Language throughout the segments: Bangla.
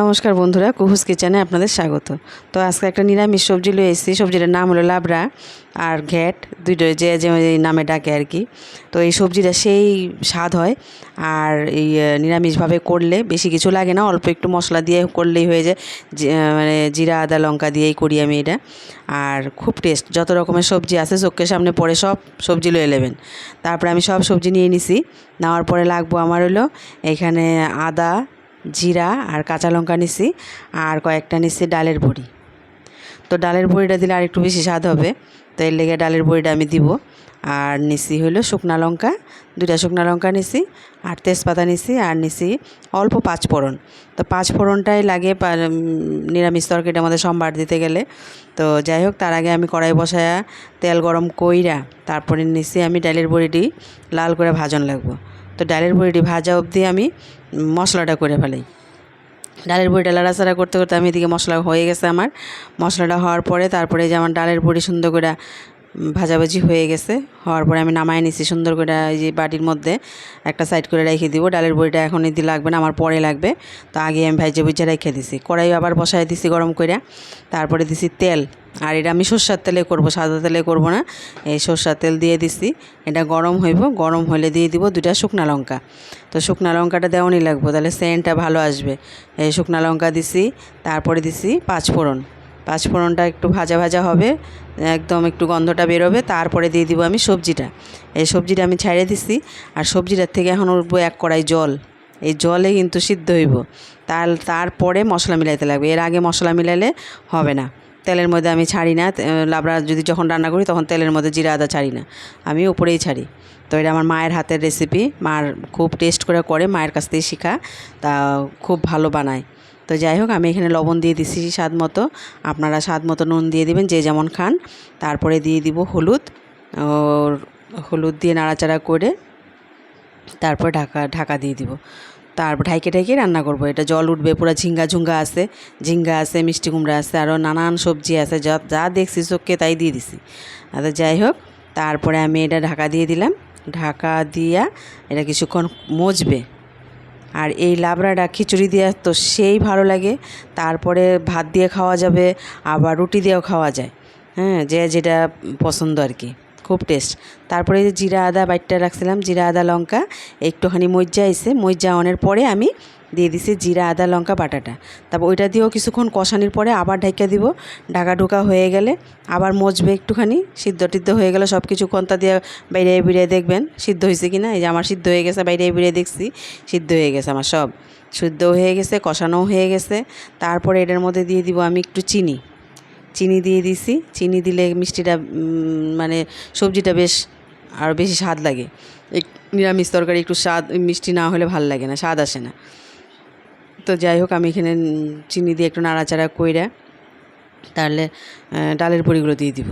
নমস্কার বন্ধুরা, কুহুস কিচেনে আপনাদের স্বাগত। তো আজকে একটা নিরামিষ সবজি লয়ে এসেছি। সবজিটার নাম হলো লাবড়া আর ঘ্যাট। দুটো যে যে নামে ডাকে আর কি। তো এই সবজিটা সেই স্বাদ হয় আর এই নিরামিষভাবে করলে বেশি কিছু লাগে না। অল্প একটু মশলা দিয়ে করলেই হয়ে যায়। মানে জিরা, আদা, লঙ্কা দিয়েই করি আমি এটা। আর খুব টেস্ট। যত রকমের সবজি আছে, চোখের সামনে পড়ে সব সবজি লয়ে নেবেন। তারপরে আমি সব সবজি নিয়ে নিছি। নেওয়ার পরে লাগবো আমার হলো এখানে আদা জিরা আর কাঁচা লঙ্কা নিছি আর কয়েকটা নিছি ডালের বড়ি। তো ডালের বড়িটা দিলে আর একটু বেশি স্বাদ হবে। তো এর লেগে ডালের বড়িটা আমি দিব। আর নিছি হলো শুকনা লঙ্কা দুটা শুকনা লঙ্কা নিছি, আর তেজপাতা নিছি, আর নিছি অল্প পাঁচ ফোড়ন তো পাঁচ ফোড়নটাই লাগে নিরামিষ তরকারিটা আমাদের সম্বার দিতে গেলে। তো যাই হোক, তার আগে আমি কড়াই বসায়া তেল গরম কইরা তারপরে নিছি আমি ডালের বড়িটি, লাল করে ভাজন লাগবো। তো ডালের বড়িটি ভাজা অবধি আমি মশলাটা করে ফেলাই ডালের বড়িটা লাড়াচাড়া করতে করতে আমি এদিকে মশলা হয়ে গেছে আমার। মশলাটা হওয়ার পরে তারপরে যে আমার ডালের বড়ি সুন্দর করে ভাজাভাজি হয়ে গেছে। হওয়ার পরে আমি নামায় নিছি, সুন্দর করে এই যে বাটির মধ্যে একটা সাইড করে রেখে দিব। ডালের বড়িটা এখন এদি লাগবে না, আমার পরে লাগবে। তো আগে আমি ভাইজে বুঝে রেখে দিছি। কড়াই আবার বসায় দিছি গরম করে তারপরে দিছি তেল। আর এটা আমি সর্ষার তেলে করব, সাদা তেলে করব না। এই সর্ষার তেল দিয়ে দিছি। এটা গরম হইব, গরম হলে দিয়ে দিব দুটা শুকনা লঙ্কা। তো শুকনা লঙ্কাটা দেওয়ানি লাগবে, তাহলে সেন্টটা ভালো আসবে। এই শুকনা লঙ্কা দিছি, তারপরে দিছি পাঁচ ফোড়ন পাঁচ ফোড়নটা একটু ভাজা ভাজা হবে, একদম একটু গন্ধটা বেরোবে, তারপরে দিয়ে দিব আমি সবজিটা। এই সবজিটা আমি ছাড়িয়ে দিছি, আর সবজিটার থেকে এখন উঠবো এক কড়াই জল। এই জলে কিন্তু সিদ্ধ হইব। তার, তারপরে মশলা মিলাইতে লাগবে। এর আগে মশলা মিলালে হবে না। তেলের মধ্যে আমি ছাড়ি না লাবড়া যদি যখন রান্না করি তখন তেলের মধ্যে জিরা, আদা ছাড়ি না। আমি উপরেই ছাড়ি। তো এটা আমার মায়ের হাতের রেসিপি মার খুব টেস্ট করে করে, মায়ের কাছ থেকে শেখা। তা খুব ভালো বানায়। তো যাই হোক, আমি এখানে লবণ দিয়ে দিছি স্বাদ মতো। আপনারা স্বাদ মতো নুন দিয়ে দিবেন, যে যেমন খান। তারপরে দিয়ে দিব হলুদ। হলুদ দিয়ে নাড়াচাড়া করে তারপর ঢাকা ঢাকা দিয়ে দিব। তারপর ঢাইকে ঢাইকে রান্না করব। এটা জল উঠবে, পুরো ঝিঙ্গা ঝুঙ্গা আছে। ঝিঙ্গা আছে, মিষ্টি কুমড়া আছে আরও নানান সবজি আছে। যা যা দেখছি চোখকে তাই দিয়ে দিছি। আচ্ছা যাই হোক, তারপরে আমি এটা ঢাকা দিয়ে দিলাম। ঢাকা দিয়া এটা কিছুক্ষণ মজবে। আর এই লাবড়াটা খিচুড়ি দিয়ে তো সেই ভালো লাগে। তারপরে ভাত দিয়ে খাওয়া যাবে, আবার রুটি দিয়েও খাওয়া যায়। হ্যাঁ যে যেটা পছন্দ আর কি, খুব টেস্ট তারপরে জিরা, আদা, বাইটটা রাখছিলাম, জিরা, আদা, লঙ্কা, একটুখানি মজ্জা এসে মজ্জা অনের পরে আমি দিয়ে দিছি জিরা, আদা, লঙ্কা, বাটাটা। তারপর ওইটা দিয়েও কিছুক্ষণ কষানির পরে আবার ঢাকা দিব। ঢাকা ঢুকা হয়ে গেলে আবার মজবে একটুখানি সিদ্ধ টিদ্ধ হয়ে গেলে সব কিছু কন্তা দিয়ে বাইরে বেরিয়ে দেখবেন সিদ্ধ হয়েছে কি না এই যে আমার সিদ্ধ হয়ে গেছে, বাইরে বেরিয়ে দেখছি সিদ্ধ হয়ে গেছে আমার সব। সিদ্ধ হয়ে গেছে, কষানোও হয়ে গেছে। তারপরে এটার মধ্যে দিয়ে দিব আমি একটু চিনি। চিনি দিয়ে দিছি। চিনি দিলে মিষ্টিটা মানে সবজিটা বেশ আরও বেশি স্বাদ লাগে। নিরামিষ তরকারি একটু স্বাদ, মিষ্টি না হলে ভালো লাগে না, স্বাদ আসে না। তো যাই হোক, আমি এখানে চিনি দিয়ে একটু নাড়াচাড়া কইরা তাহলে ডালের বড়িগুলো দিয়ে দিব।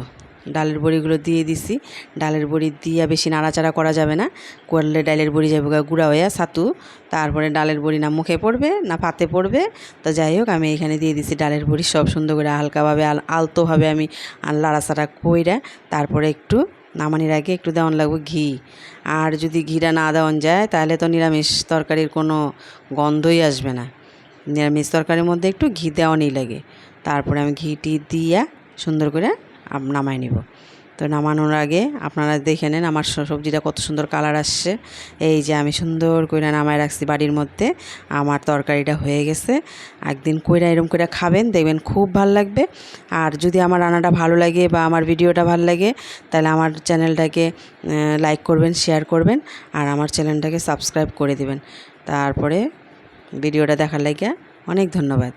ডালের বড়িগুলো দিয়ে দিছি। ডালের বড়ি দিয়ে বেশি নাড়াচাড়া করা যাবে না। করলে ডালের বড়ি যাবে গুঁড়া হয়ে ছাতু তারপরে ডালের বড়ি না মুখে পড়বে, না পাতে পড়বে। তো যাই হোক, আমি এখানে দিয়ে দিছি ডালের বড়ি। সব সুন্দর করে হালকাভাবে আল আলতোভাবে আমি লাড়াচাড়া কইরা তারপরে একটু নামানির আগে একটু দেওয়ান লাগবে ঘি। আর যদি ঘিটা না দেওয়ান যায়, তাহলে তো নিরামিষ তরকারির কোনো গন্ধই আসবে না। নিরামিষ তরকারির মধ্যে একটু ঘি দেওয়ানি লাগে। তারপরে আমি ঘিটি দিয়া সুন্দর করে নামাই নিব। তো নামানোর আগে আপনারা দেখে নেন আমার সবজিটা কত সুন্দর কালার আসছে। এই যে আমি সুন্দর করে নামায় রাখছি বাড়ির মধ্যে। আমার তরকারিটা হয়ে গেছে। একদিন কইরা এরম করে খাবেন, দেখবেন খুব ভালো লাগবে। আর যদি আমার রান্নাটা ভালো লাগে বা আমার ভিডিওটা ভালো লাগে, তাহলে আমার চ্যানেলটাকে লাইক করবেন শেয়ার করবেন। আর আমার চ্যানেলটাকে সাবস্ক্রাইব করে দেবেন। তারপরে ভিডিওটা দেখার লাগে অনেক ধন্যবাদ।